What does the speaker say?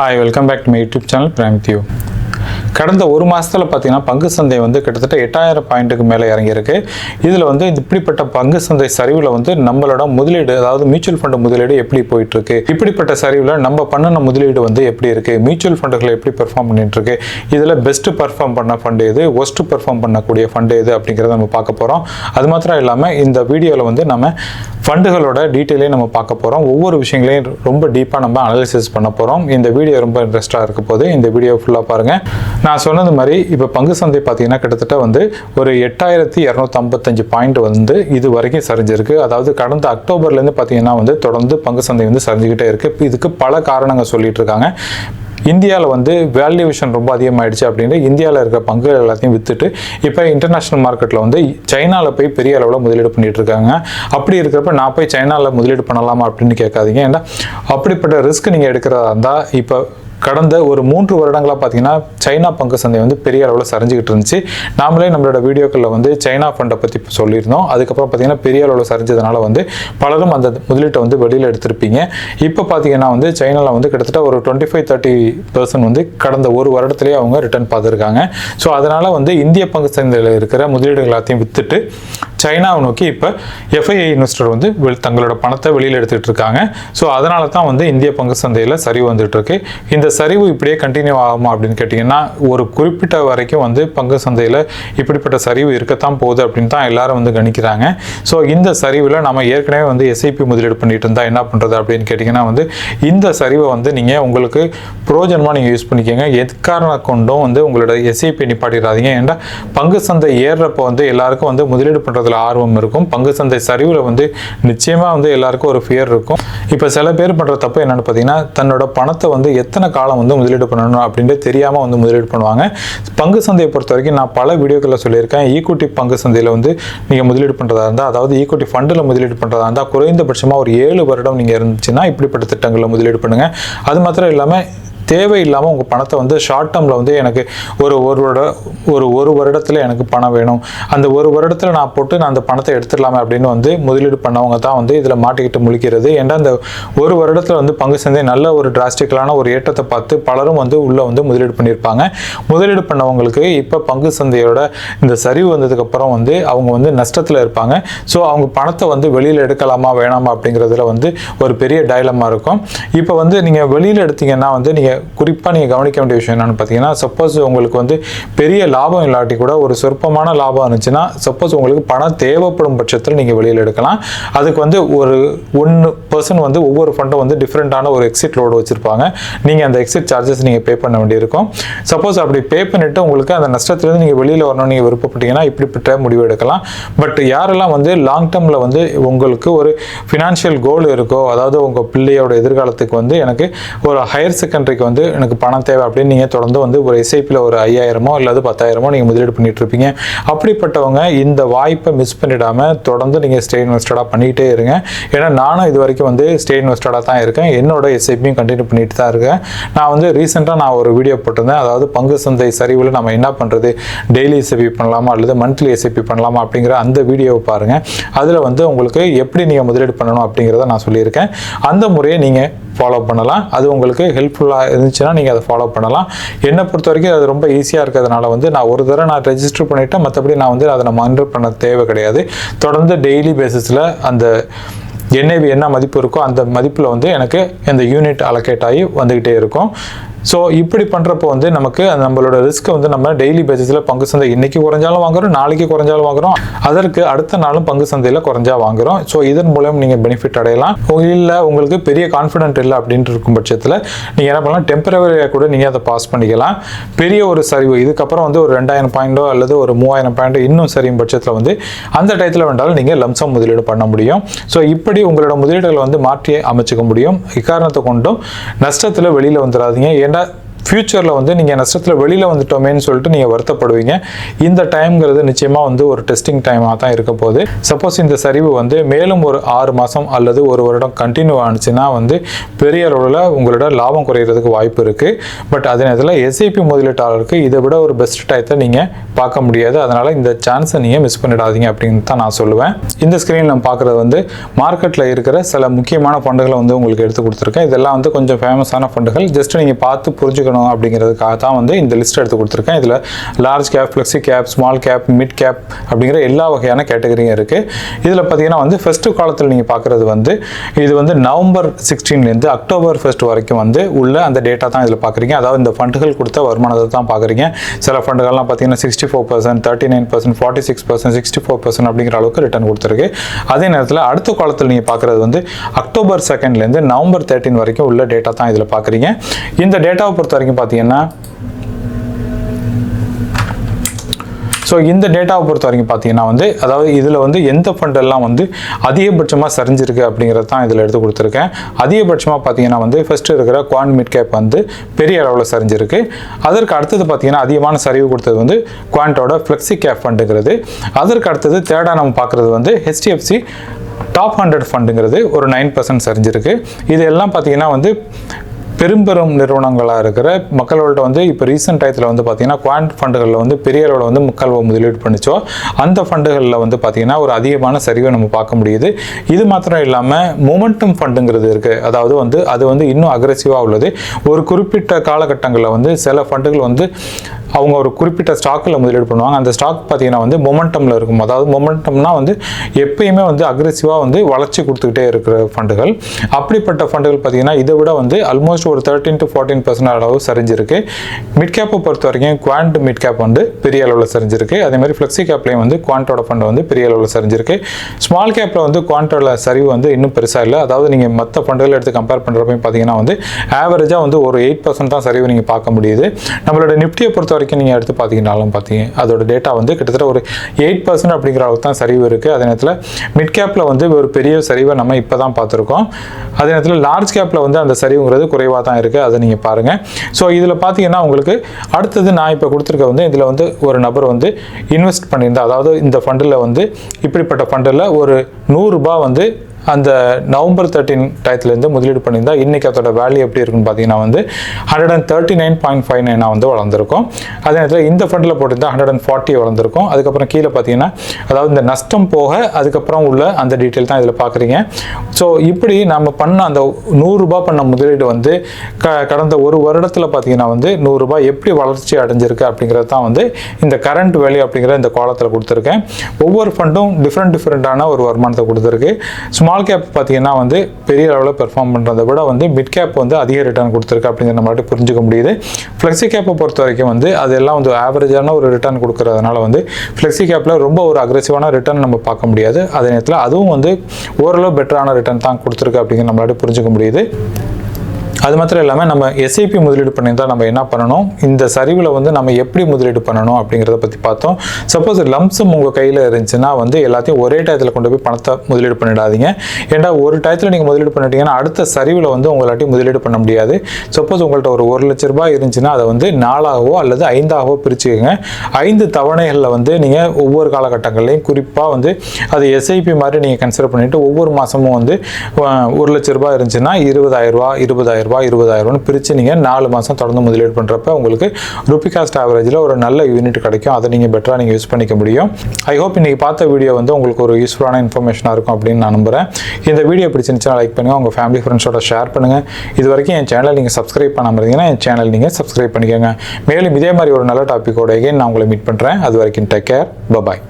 Hi, welcome back to my YouTube channel Prime Theo. கடந்த ஒரு மாதத்தில் பார்த்தீங்கன்னா பங்கு சந்தை வந்து கிட்டத்தட்ட எட்டாயிரம் பாயிண்ட்டுக்கு மேலே இறங்கியிருக்கு. இதில் வந்து இந்த இப்படிப்பட்ட பங்கு சந்தை சரிவில் வந்து நம்மளோட முதலீடு அதாவது மியூச்சுவல் ஃபண்டு முதலீடு எப்படி போயிட்டுருக்கு? இப்படிப்பட்ட சரிவில் நம்ம பண்ணின முதலீடு வந்து எப்படி இருக்குது மியூச்சுவல் ஃபண்டுகளை எப்படி பெர்ஃபார்ம் பண்ணிட்டுருக்கு? இதில் பெஸ்ட்டு பெர்ஃபார்ம் பண்ண ஃபண்டு எது? ஒஸ்ட்டு பர்ஃபார்ம் பண்ணக்கூடிய ஃபண்டு எது? அப்படிங்கிறத நம்ம பார்க்க போகிறோம் அது மாத்திரம் இல்லாமல் இந்த வீடியோவில் வந்து நம்ம ஃபண்டுகளோட டீட்டெயிலையும் நம்ம பார்க்க போகிறோம் ஒவ்வொரு விஷயங்களையும் ரொம்ப டீப்பாக நம்ம அனாலிசிஸ் பண்ண போகிறோம் இந்த வீடியோ ரொம்ப இன்ட்ரெஸ்ட்டாக இருக்க போது இந்த வீடியோ ஃபுல்லாக பாருங்கள் நான் சொன்னது மாதிரி இப்போ பங்கு சந்தை பார்த்தீங்கன்னா கிட்டத்தட்ட வந்து ஒரு எட்டாயிரத்தி இரநூத்தி ஐம்பத்தஞ்சு பாயிண்ட் வந்து இது வரைக்கும் சரிஞ்சிருக்கு. அதாவது கடந்த அக்டோபர்லேருந்து பார்த்தீங்கன்னா வந்து தொடர்ந்து பங்கு சந்தை வந்து சரிஞ்சுக்கிட்டே இருக்குது இதுக்கு பல காரணங்கள் சொல்லிட்டு இருக்காங்க. இந்தியாவில் வந்து வேல்யூவேஷன் ரொம்ப அதிகமாகிடுச்சு அப்படின்னு இந்தியாவில் இருக்கிற பங்குகள் எல்லாத்தையும் வித்துட்டு இப்போ இன்டர்நேஷ்னல் மார்க்கெட்டில் வந்து சைனாவில் போய் பெரிய அளவில் முதலீடு பண்ணிகிட்டு இருக்காங்க. அப்படி இருக்கிறப்ப நான் போய் சைனாவில் முதலீடு பண்ணலாமா அப்படின்னு கேட்காதீங்க. ஏன்னா அப்படிப்பட்ட ரிஸ்க் நீங்கள் எடுக்கிறதா இருந்தால் இப்போ கடந்த ஒரு மூன்று வருடங்களாக பார்த்தீங்கன்னா சைனா பங்கு சந்தை வந்து பெரிய அளவில் சரிஞ்சுக்கிட்டு இருந்துச்சு. நாமளே நம்மளோட வீடியோக்களில் வந்து சைனா ஃபண்டை பற்றி சொல்லியிருந்தோம். அதுக்கப்புறம் பார்த்தீங்கன்னா பெரிய அளவில் சரிஞ்சதுனால வந்து பலரும் அந்த முதலீட்டை வந்து வெளியில் எடுத்திருப்பீங்க. இப்போ பார்த்தீங்கன்னா வந்து சைனாவில் வந்து கிட்டத்தட்ட ஒரு டுவெண்ட்டி ஃபைவ் தேர்ட்டி பர்சன்ட் வந்து கடந்த ஒரு வருடத்துலேயே அவங்க ரிட்டர்ன் பார்த்துருக்காங்க. ஸோ அதனால் வந்து இந்திய பங்கு சந்தையில் இருக்கிற முதலீடுகள் எல்லாத்தையும் வித்துட்டு சைனாவை நோக்கி இப்போ எஃப்ஐஐ இன்வெஸ்டர் வந்து வெள்- தங்களோட பணத்தை வெளியில் எடுத்துகிட்டு இருக்காங்க ஸோ அதனால தான் வந்து இந்திய பங்கு சந்தையில் சரிவு வந்துட்டு இருக்கு இந்த சரிவு இப்படியே கண்டினியூ ஆகுமா அப்படின்னு கேட்டிங்கன்னா ஒரு குறிப்பிட்ட வரைக்கும் வந்து பங்கு சந்தையில் இப்படிப்பட்ட சரிவு இருக்கத்தான் போகுது அப்படின்னு தான் எல்லாரும் வந்து கணிக்கிறாங்க. ஸோ இந்த சரிவில் நம்ம ஏற்கனவே வந்து எஸ்ஐபி முதலீடு பண்ணிட்டு இருந்தால் என்ன பண்ணுறது அப்படின்னு கேட்டிங்கன்னா வந்து இந்த சரிவை வந்து நீங்கள் உங்களுக்கு புரோஜனமாக நீங்கள் யூஸ் பண்ணிக்கோங்க. எக்காரணம் கொண்டும் வந்து உங்களோட எஸ்ஐபி நிப்பாட்டிடாதீங்க. ஏன்னா பங்கு சந்தை ஏறுறப்போ வந்து எல்லாருக்கும் வந்து முதலீடு பண்ணுறது பண்ணுறதுல ஆர்வம் இருக்கும். பங்கு சந்தை சரிவில் வந்து நிச்சயமாக வந்து எல்லாருக்கும் ஒரு ஃபியர் இருக்கும். இப்போ சில பேர் பண்ணுற தப்பு என்னென்னு பார்த்தீங்கன்னா தன்னோட பணத்தை வந்து எத்தனை காலம் வந்து முதலீடு பண்ணணும் அப்படின்ட்டு தெரியாமல் வந்து முதலீடு பண்ணுவாங்க. பங்கு சந்தையை பொறுத்த வரைக்கும் நான் பல வீடியோக்களில் சொல்லியிருக்கேன். ஈக்குட்டி பங்கு சந்தையில் வந்து நீங்கள் முதலீடு பண்ணுறதா இருந்தால் அதாவது ஈக்குட்டி ஃபண்டில் முதலீடு பண்ணுறதா இருந்தால் குறைந்தபட்சமாக ஒரு ஏழு வருடம் நீங்கள் இருந்துச்சுன்னா இப்படிப்பட்ட திட்டங்களில் முதலீடு பண்ணுங்கள் அது மாத்திரம் இல்லாமல் தேவையில்லாமல் உங்கள் பணத்தை வந்து ஷார்ட் டேர்மில் வந்து எனக்கு ஒரு ஒரு வருட ஒரு ஒரு வருடத்தில் எனக்கு பணம் வேணும். அந்த ஒரு வருடத்தில் நான் போட்டு நான் அந்த பணத்தை எடுத்துடலாமே அப்படின்னு வந்து முதலீடு பண்ணவங்க தான் வந்து இதில் மாட்டிக்கிட்டு முழிக்கிறது. ஏன்னா அந்த ஒரு வருடத்தில் வந்து பங்கு சந்தை நல்ல ஒரு டிராஸ்டிக்கலான ஒரு ஏற்றத்தை பார்த்து பலரும் வந்து உள்ளே வந்து முதலீடு பண்ணியிருப்பாங்க. முதலீடு பண்ணவங்களுக்கு இப்போ பங்கு சந்தையோட இந்த சரிவு வந்ததுக்கப்புறம் வந்து அவங்க வந்து நஷ்டத்தில் இருப்பாங்க. ஸோ அவங்க பணத்தை வந்து வெளியில் எடுக்கலாமா வேணாமா அப்படிங்கிறதுல வந்து ஒரு பெரிய டைலமாக இருக்கும். இப்போ வந்து நீங்கள் வெளியில் எடுத்தீங்கன்னா வந்து நீங்கள் குறிப்பாக நீங்கள் கவனிக்க வேண்டிய விஷயம் என்னென்னு பார்த்தீங்கன்னா சப்போஸ் உங்களுக்கு வந்து பெரிய லாபம் இல்லாட்டி கூட ஒரு சொற்பமான லாபம் இருந்துச்சுன்னா சப்போஸ் உங்களுக்கு பணம் தேவைப்படும் பட்சத்தில் நீங்கள் வெளியில் எடுக்கலாம். அதுக்கு வந்து ஒரு ஒன்று பர்சன் வந்து ஒவ்வொரு ஃபண்டும் வந்து டிஃப்ரெண்ட்டான ஒரு எக்ஸிட் லோடு வச்சுருப்பாங்க. நீங்கள் அந்த எக்ஸிட் சார்ஜஸ் நீங்கள் பே பண்ண வேண்டியிருக்கும். சப்போஸ் அப்படி பே பண்ணிவிட்டு உங்களுக்கு அந்த நஷ்டத்துலேருந்து நீங்கள் வெளியில் வரணும்னு நீங்கள் விருப்பப்பட்டீங்கன்னா இப்படிப்பட்ட முடிவு எடுக்கலாம். பட் யாரெல்லாம் வந்து லாங் டேர்மில் வந்து உங்களுக்கு ஒரு ஃபினான்ஷியல் கோல் இருக்கோ அதாவது உங்கள் பிள்ளையோட எதிர்காலத்துக்கு வந்து எனக்கு ஒரு ஹையர் செகண்டரிக்கு வந்து எனக்கு பணம் தேவை அப்படின்னு நீங்கள் தொடர்ந்து வந்து ஒரு எஸ்ஐபியில் ஒரு ஐயாயிரமோ இல்லாது பத்தாயிரமோ நீங்கள் முதலீடு பண்ணிகிட்டு இருப்பீங்க அப்படிப்பட்டவங்க இந்த வாய்ப்பை மிஸ் பண்ணிடாமல் தொடர்ந்து நீங்கள் ஸ்டே இன்வெஸ்டடாக பண்ணிகிட்டே இருங்க. ஏன்னா நானும் இது வரைக்கும் வந்து ஸ்டே இன்வெஸ்டடாக தான் இருக்கேன். என்னோட எஸ்ஐபியும் கண்டினியூ பண்ணிட்டு தான் இருக்கேன். நான் வந்து ரீசெண்டாக நான் ஒரு வீடியோ போட்டிருந்தேன். அதாவது பங்கு சந்தை சரிவில் நம்ம என்ன பண்ணுறது டெய்லி எஸ்ஐபி பண்ணலாமா அல்லது மந்த்லி எஸ்ஐபி பண்ணலாமா அப்படிங்கிற அந்த வீடியோவை பாருங்கள் அதில் வந்து உங்களுக்கு எப்படி நீங்கள் முதலீடு பண்ணணும் அப்படிங்கிறத நான் சொல்லியிருக்கேன். அந்த முறையை நீங்கள் ஃபாலோ பண்ணலாம். அது உங்களுக்கு ஹெல்ப்ஃபுல்லாக இருந்துச்சுன்னா நீங்கள் அதை ஃபாலோ பண்ணலாம். என்னை பொறுத்த வரைக்கும் அது ரொம்ப ஈஸியாக இருக்கிறதுனால வந்து நான் ஒரு தடவை நான் ரெஜிஸ்டர் பண்ணிவிட்டேன் மற்றபடி நான் வந்து அதை நான் மானிட்டர் பண்ண தேவை கிடையாது. தொடர்ந்து டெய்லி பேசிஸில் அந்த என்ஏவி என்ன மதிப்பு இருக்கோ அந்த மதிப்பில் வந்து எனக்கு இந்த யூனிட் அலோகேட் ஆகி வந்துக்கிட்டே இருக்கும். ஸோ இப்படி பண்ணுறப்போ வந்து நமக்கு நம்மளோட ரிஸ்க்கை வந்து நம்ம டெய்லி பேசிஸில் பங்கு சந்தை இன்றைக்கி குறைஞ்சாலும் வாங்குறோம் நாளைக்கு குறைஞ்சாலும் வாங்குறோம். அதற்கு அடுத்த நாளும் பங்கு சந்தையில் குறைஞ்சா வாங்குறோம். ஸோ இதன் மூலம் நீங்கள் பெனிஃபிட் அடையலாம். இல்லை உங்களுக்கு பெரிய கான்ஃபிடென்ட் இல்லை அப்படின்ட்டு இருக்கும் பட்சத்தில் நீங்கள் என்ன பண்ணலாம்? டெம்பரவரியாக கூட நீங்கள் அதை பாஸ் பண்ணிக்கலாம். பெரிய ஒரு சரிவு இதுக்கப்புறம் வந்து ஒரு ரெண்டாயிரம் பாயிண்டோ அல்லது ஒரு மூவாயிரம் பாயிண்டோ இன்னும் சரியும் பட்சத்தில் வந்து அந்த டயத்தில் வேண்டாலும் நீங்கள் லம்சம் முதலீடு பண்ண முடியும். ஸோ இப்படி உங்களோட முதலீடுகளை வந்து மாற்றி அமைச்சிக்க முடியும். இக்காரணத்தை கொண்டும் நஷ்டத்தில் வெளியில் வந்துடாதீங்க ചെയ്യേണ്ട ஃப்யூச்சரில் வந்து நீங்கள் நஷ்டத்தில் வெளியில் வந்துட்டோமேன்னு சொல்லிட்டு நீங்கள் வருத்தப்படுவீங்க. இந்த டைம்ங்கிறது நிச்சயமாக வந்து ஒரு டெஸ்டிங் டைமாக தான் இருக்க போகுது. சப்போஸ் இந்த சரிவு வந்து மேலும் ஒரு ஆறு மாதம் அல்லது ஒரு வருடம் கண்டினியூ ஆனிச்சுன்னா வந்து பெரிய அளவில் உங்களோட லாபம் குறையிறதுக்கு வாய்ப்பு இருக்குது பட் அதே நேரத்தில் எஸ்ஐபி முதலீட்டாளருக்கு இதை விட ஒரு பெஸ்ட் டயத்தை நீங்கள் பார்க்க முடியாது. அதனால் இந்த சான்ஸை நீங்கள் மிஸ் பண்ணிடாதீங்க அப்படின்னு தான் நான் சொல்லுவேன். இந்த ஸ்க்ரீனில் நம்ம பார்க்குறது வந்து மார்க்கெட்டில் இருக்கிற சில முக்கியமான ஃபண்டுகளை வந்து உங்களுக்கு எடுத்து கொடுத்துருக்கேன். இதெல்லாம் வந்து கொஞ்சம் ஃபேமஸான ஃபண்டுகள் ஜஸ்ட் நீங்கள் பார்த்து புரிஞ்சுக்கணும் தெரிஞ்சுக்கணும் அப்படிங்கிறதுக்காக தான் வந்து இந்த லிஸ்ட் எடுத்து கொடுத்துருக்கேன். இதில் large cap flexi cap small cap mid cap அப்படிங்கிற எல்லா வகையான கேட்டகரியும் இருக்குது இதில் பார்த்தீங்கன்னா வந்து ஃபஸ்ட்டு காலத்தில் நீங்கள் பார்க்குறது வந்து இது வந்து நவம்பர் சிக்ஸ்டீன்லேருந்து அக்டோபர் ஃபஸ்ட் வரைக்கும் வந்து உள்ள அந்த டேட்டா தான் இதில் பார்க்குறீங்க அதாவது இந்த ஃபண்டுகள் கொடுத்த வருமானத்தை தான் பார்க்குறீங்க சில ஃபண்டுகள்லாம் பார்த்தீங்கன்னா sixty four percent thirty nine percent forty six percent sixty four percent அப்படிங்கிற அளவுக்கு ரிட்டர்ன் கொடுத்துருக்கு. அதே நேரத்தில் அடுத்த காலத்தில் நீங்கள் பார்க்குறது வந்து அக்டோபர் செகண்ட்லேருந்து நவம்பர் தேர்ட்டின் வரைக்கும் உள்ள டேட்டா தான் இதில் பார்க்குறீங்க இந்த டேட்டாவை பொறுத்த வரைக்கும் பார்த்தீங்கன்னா ஸோ இந்த டேட்டாவை பொறுத்த வரைக்கும் பார்த்தீங்கன்னா வந்து அதாவது இதில் வந்து எந்த ஃபண்டெல்லாம் வந்து அதிகபட்சமாக சரிஞ்சிருக்கு அப்படிங்கிறது தான் இதில் எடுத்து கொடுத்துருக்கேன். அதிகபட்சமாக பார்த்தீங்கன்னா வந்து ஃபஸ்ட்டு இருக்கிற குவான் மிட் கேப் வந்து பெரிய அளவில் சரிஞ்சிருக்கு. அதற்கு அடுத்தது பார்த்தீங்கன்னா அதிகமான சரிவு கொடுத்தது வந்து குவான்டோட ஃப்ளெக்ஸி கேப் ஃபண்டுங்கிறது அதற்கு அடுத்தது தேர்டாக நம்ம பார்க்குறது வந்து ஹெச்டிஎஃப்சி டாப் ஹண்ட்ரட் ஃபண்டுங்கிறது ஒரு நைன் பர்சன்ட் சரிஞ்சிருக்கு. இது எல்லாம் பார்த்தீங்கன்னா வந்து பெரும் பெரும் நிறுவனங்களாக இருக்கிற மக்களோட வந்து இப்போ ரீசெண்ட் டயத்தில் வந்து பார்த்தீங்கன்னா குவாண்ட் ஃபண்டுகளில் வந்து பெரிய அளவில் வந்து மக்கள் முதலீடு பண்ணிச்சோ அந்த ஃபண்டுகளில் வந்து பார்த்தீங்கன்னா ஒரு அதிகமான சரிவை நம்ம பார்க்க முடியுது. இது மாத்திரம் இல்லாமல் மொமெண்டம் ஃபண்டுங்கிறது இருக்குது அதாவது வந்து அது வந்து இன்னும் அக்ரெசிவாக உள்ளது. ஒரு குறிப்பிட்ட காலகட்டங்களில் வந்து சில ஃபண்டுகள் வந்து அவங்க ஒரு குறிப்பிட்ட ஸ்டாக்கில் முதலீடு பண்ணுவாங்க. அந்த ஸ்டாக் பார்த்தீங்கன்னா வந்து மொமெண்டமில் இருக்கும். அதாவது மொமெண்டம்னா வந்து எப்பயுமே வந்து அக்ரெசிவாக வந்து வளர்ச்சி கொடுத்துக்கிட்டே இருக்கிற ஃபண்டுகள் அப்படிப்பட்ட ஃபண்டுகள் பார்த்தீங்கன்னா இதை விட வந்து ஆல்மோஸ்ட் ஒரு தேர்ட்டின் டு ஃபார்ட்டின் பர்சன்ட் அளவு சரிஞ்சிருக்கு. மிட் கேப்பை பொறுத்த வரைக்கும் குவாண்ட் மிட் கேப் வந்து பெரிய அளவில் சரிஞ்சிருக்கு. அதே மாதிரி ஃப்ளெக்ஸி கேப்லையும் வந்து குவாண்டோட ஃபண்ட் வந்து பெரிய அளவில் சரிஞ்சிருக்கு. ஸ்மால் கேப்பில் வந்து குவாண்டோட சரிவு வந்து இன்னும் பெருசாக இல்லை. அதாவது நீங்கள் மற்ற ஃபண்டுகள் எடுத்து கம்பேர் பண்ணுறப்பையும் பார்த்தீங்கன்னா வந்து ஆவரேஜாக வந்து ஒரு எயிட் பர்சன்ட் தான் சரிவு நீங்கள் பார்க்க முடியுது. நம்மளோட நிஃப்டியை பொறுத்த வரைக்கும் நீங்கள் எடுத்து பார்த்தீங்கன்னாலும் பார்த்தீங்க அதோட டேட்டா வந்து கிட்டத்தட்ட ஒரு எயிட் பர்சன்ட் அப்படிங்கிற அளவுக்கு தான் சரிவு இருக்குது அதே நேரத்தில் மிட் கேப்பில் வந்து ஒரு பெரிய சரிவை நம்ம இப்போ தான் பார்த்துருக்கோம். அதே நேரத்தில் லார்ஜ் கேப்பில் வந்து அந்த சரிவுங்கிறது குறைவாக தான் இருக்குது அதை நீங்கள் பாருங்கள் ஸோ இதில் பார்த்தீங்கன்னா உங்களுக்கு அடுத்தது நான் இப்போ கொடுத்துருக்க வந்து இதில் வந்து ஒரு நபர் வந்து இன்வெஸ்ட் பண்ணியிருந்தா அதாவது இந்த ஃபண்டில் வந்து இப்படிப்பட்ட ஃபண்டில் ஒரு நூறுரூபா வந்து அந்த நவம்பர் தேர்ட்டின் டயத்துலேருந்து முதலீடு பண்ணியிருந்தா இன்றைக்கி அதோட வேல்யூ எப்படி இருக்குன்னு பார்த்தீங்கன்னா வந்து hundred and thirty nine point five நைனாக வந்து வளர்ந்துருக்கும். அதே நேரத்தில் இந்த ஃபண்டில் போட்டிருந்தால் ஹண்ட்ரட் அண்ட் ஃபார்ட்டி வளர்ந்துருக்கும். அதுக்கப்புறம் கீழே பார்த்தீங்கன்னா அதாவது இந்த நஷ்டம் போக அதுக்கப்புறம் உள்ள அந்த டீட்டெயில் தான் இதில் பார்க்குறீங்க. ஸோ இப்படி நம்ம பண்ண அந்த நூறுரூபா பண்ண முதலீடு வந்து க கடந்த ஒரு வருடத்தில் பார்த்தீங்கன்னா வந்து நூறுரூபா எப்படி வளர்ச்சி அடைஞ்சிருக்கு அப்படிங்கிறது தான் வந்து இந்த கரண்ட் வேல்யூ அப்படிங்கிற இந்த கோலத்தில் கொடுத்துருக்கேன். ஒவ்வொரு ஃபண்டும் டிஃப்ரெண்ட் டிஃப்ரெண்ட்டான ஒரு வருமானத்தை கொடுத்துருக்கு. சும்மா ஸ்மால் கேப் பார்த்தீங்கன்னா வந்து பெரிய அளவில் பெர்ஃபார்ம் பண்ணுறதை விட வந்து மிட் கேப் வந்து அதிக ரிட்டர்ன் கொடுத்துருக்கு அப்படிங்கிற நம்மளால புரிஞ்சுக்க முடியுது. ஃப்ளெக்ஸி கேப்பை பொறுத்த வரைக்கும் வந்து அதெல்லாம் வந்து ஆவரேஜான ஒரு ரிட்டர்ன் கொடுக்கறதுனால வந்து ஃப்ளெக்ஸி கேப்பில் ரொம்ப ஒரு அக்ரெசிவான ரிட்டர்ன் நம்ம பார்க்க முடியாது. அதே நேரத்தில் அதுவும் வந்து ஓரளவு பெட்டரான ரிட்டர்ன் தான் கொடுத்துருக்கு அப்படிங்கிற நம்மளால புரிஞ்சுக்க முடியுது. அது மாத்திரம் இல்லாமல் நம்ம எஸ்ஐபி முதலீடு பண்ணியிருந்தால் நம்ம என்ன பண்ணணும்? இந்த சரிவில் வந்து நம்ம எப்படி முதலீடு பண்ணணும் அப்படிங்கிறத பற்றி பார்த்தோம். சப்போஸ் லம்சம் உங்கள் கையில் இருந்துச்சுன்னா வந்து எல்லாத்தையும் ஒரே டயத்தில் கொண்டு போய் பணத்தை முதலீடு பண்ணிடாதீங்க. ஏன்டா ஒரு டயத்தில் நீங்கள் முதலீடு பண்ணிட்டீங்கன்னா அடுத்த சரிவில் வந்து உங்களாட்டி முதலீடு பண்ண முடியாது. சப்போஸ் உங்கள்கிட்ட ஒரு ஒரு லட்ச ரூபாய் இருந்துச்சுன்னா அதை வந்து நாலாகவோ அல்லது ஐந்தாகவோ பிரிச்சுக்கோங்க. ஐந்து தவணைகளில் வந்து நீங்கள் ஒவ்வொரு காலகட்டங்கள்லையும் குறிப்பாக வந்து அது எஸ்ஐபி மாதிரி நீங்கள் கன்சிடர் பண்ணிவிட்டு ஒவ்வொரு மாதமும் வந்து ஒரு லட்ச ரூபாய் இருந்துச்சுன்னா இருபதாயிரம் ரூபா இருபதாயிரம் ரூபாய் இருபதாயிரம் பிரித்து நீங்கள் நாலு மாதம் தொடர்ந்து முதலீடு பண்ணுறப்ப உங்களுக்கு ருபி காஸ்ட் ஆவரேஜில் ஒரு நல்ல யூனிட் கிடைக்கும். அதை நீங்கள் பெட்டராக நீங்கள் யூஸ் பண்ணிக்க முடியும். ஐ ஹோப் இன்றைக்கி பார்த்த வீடியோ வந்து உங்களுக்கு ஒரு யூஸ்ஃபுல்லான இன்ஃபர்மேஷனாக இருக்கும் அப்படின்னு நான் நம்புகிறேன் இந்த வீடியோ பிடிச்சிருந்துச்சுன்னா லைக் பண்ணுங்கள் உங்கள் ஃபேமிலி ஃப்ரெண்ட்ஸோட ஷேர் பண்ணுங்கள் இது வரைக்கும் என் சேனல் நீங்கள் சப்ஸ்கிரைப் பண்ணாமல் இருந்தீங்கன்னா என் சேனல் நீங்கள் சப்ஸ்கிரைப் பண்ணிக்கோங்க. மேலும் இதே மாதிரி ஒரு நல்ல டாப்பிக்கோட நான் உங்களை மீட் பண்ணுறேன் அது வரைக்கும் டேக் கேர் பபாய்